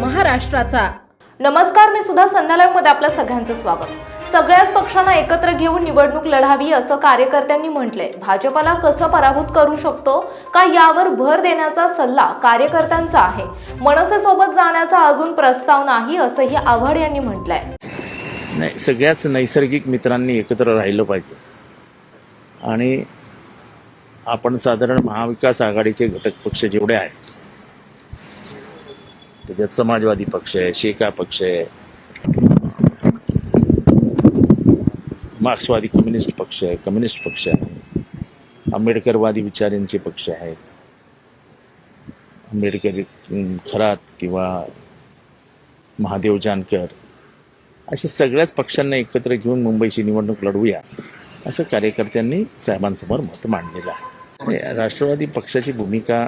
महाराष्ट्राचा. नमस्कार मी सुद्धा संध्यालयमध्ये आपलं सगळ्यांचं स्वागत. सगळ्याच पक्षांना एकत्र घेऊन निवडणूक लढावी असं कार्यकर्त्यांनी म्हटलंय. भाजपला कसं पराभूत करू शकतो का यावर भर देण्याचा सल्ला कार्यकर्त्यांचा आहे. मनसेसोबत जाण्याचा अजून प्रस्ताव नाही असंही आव्हाड यांनी म्हटलंय. नाही सगळ्याच नैसर्गिक मित्रांनी एकत्र राहिलं पाहिजे. आणि आपण साधारण महाविकास आघाडीचे घटक पक्ष जेवढे आहेत त्याच्यात समाजवादी पक्ष आहे शेका पक्ष आहे. मार्क्सवादी कम्युनिस्ट पक्ष आहे कम्युनिस्ट पक्ष आहे. आंबेडकरवादी विचारांचे पक्ष आहेत. आंबेडकर खरात किंवा महादेव जानकर अशा सगळ्याच पक्षांना एकत्र घेऊन मुंबईची निवडणूक लढवूया असं कार्यकर्त्यांनी साहेबांसमोर मत मांडलेलं आहे. राष्ट्रवादी पक्षाची भूमिका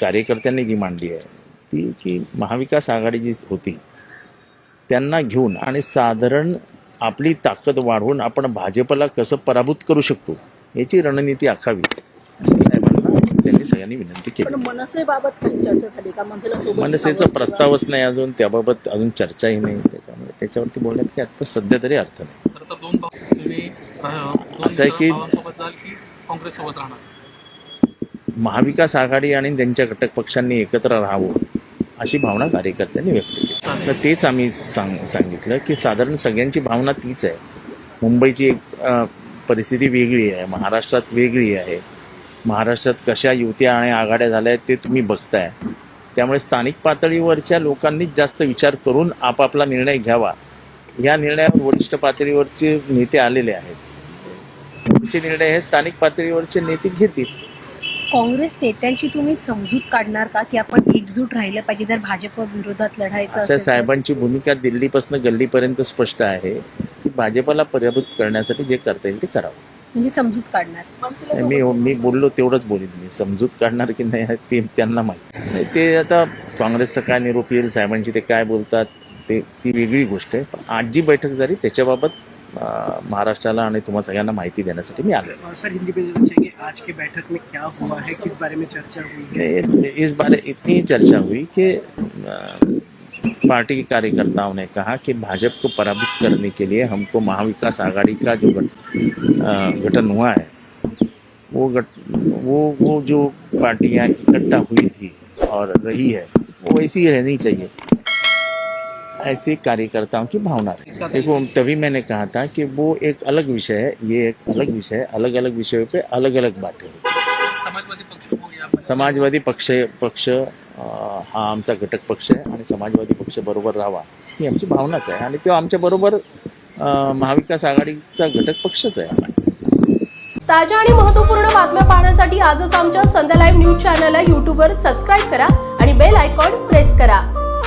कार्यकर्त्यांनी जी मांडली आहे ती की महाविकास आघाडी जी होती त्यांना घेऊन आणि साधारण आपली ताकद वाढवून आपण भाजपला कसं पराभूत करू शकतो याची रणनीती आखावी. अशी साहेबांना त्यांनी सगळ्यांनी विनंती केली. पण मनसेबाबत काही चर्चा झाली का? मनसेला सोबत मनसेचा प्रस्तावच नाही अजून त्याबाबत अजून चर्चाही नाही त्याच्यामुळे त्याच्यावरती बोलण्यात की आता सध्या तरी अर्थ नाही. असं आहे की- भावांसोबत जाल की काँग्रेस सोबत राहणार? महाविकास आघाडी आणि त्यांच्या घटक पक्षांनी एकत्र राहावं अशी भावना कार्यकर्त्यांनी व्यक्त केली. तर तेच आम्ही सांग सांगितलं की साधारण सगळ्यांची भावना तीच आहे. मुंबईची एक परिस्थिती वेगळी आहे महाराष्ट्रात वेगळी आहे. महाराष्ट्रात कशा युत्या आणि आघाड्या झाल्या आहेत ते तुम्ही बघताय. त्यामुळे स्थानिक पातळीवरच्या लोकांनीच जास्त विचार करून आपापला निर्णय घ्यावा. या निर्णयावर वरिष्ठ पातळीवरचे नेते आलेले आहेत. पुढचे निर्णय हे स्थानिक पातळीवरचे नेते घेतील. काँग्रेस नेत्यांची तुम्ही समजूत काढणार का की आपण एकजूट राहिलं पाहिजे जर भाजप विरोधात लढायचं असं असेल? साहेबांची भूमिका दिल्लीपासून गल्लीपर्यंत स्पष्ट आहे की भाजपला पराभूत करण्यासाठी जे करता येईल ते करावं. म्हणजे समजूत काढणार. मी मी बोललो तेवढंच बोलीन मी. समजूत काढणार की नाही ते त्यांना माहिती नाही, ते आता काँग्रेसचा काय निरोप येईल साहेबांची ते काय बोलतात ते ती वेगळी गोष्ट आहे. पण आज जी बैठक झाली त्याच्याबाबत महाराष्ट्राला आणि तुम्हा सगळ्यांना माहिती देण्यासाठी मी आलो सर हिंदी में आज की बैठक में क्या हुआ है? किस बारे में चर्चा हुई है? इस बारे इतनी चर्चा हुई कि पार्टी के कार्यकर्ताओं ने कहा कि भाजपा को पराभूत करने के लिए हमको महाविकास आघाड़ी का जो गठन हुआ है वो गठ वो वो जो पार्टियाँ इकट्ठा हुई थी और रही है वो ऐसी रहनी चाहिए। ऐसी कार्यकर्ताओं की भावना है देखो तभी मैंने कहा था कि वो एक अलग विषय है ये एक अलग विषय है अलग अलग विषयों पे अलग अलग बातें होती हैं। समाजवादी पक्ष हो समाजवादी पक्ष पक्ष हा आमचा घटक पक्ष आहे आणि समाजवादी पक्ष बरोबर राहावा ही आमची भावनाच आहे आणि तो आमच्या बरोबर महाविकास आघाडीचा घटक पक्षच आहे. ताज्या आणि महत्त्वपूर्ण बातम्या पाहण्यासाठी आजच आमच्या संध्या लाईव्ह न्यूज चॅनलला यूट्यूबवर सबस्क्राईब करा आणि बेल आयकॉन प्रेस करा.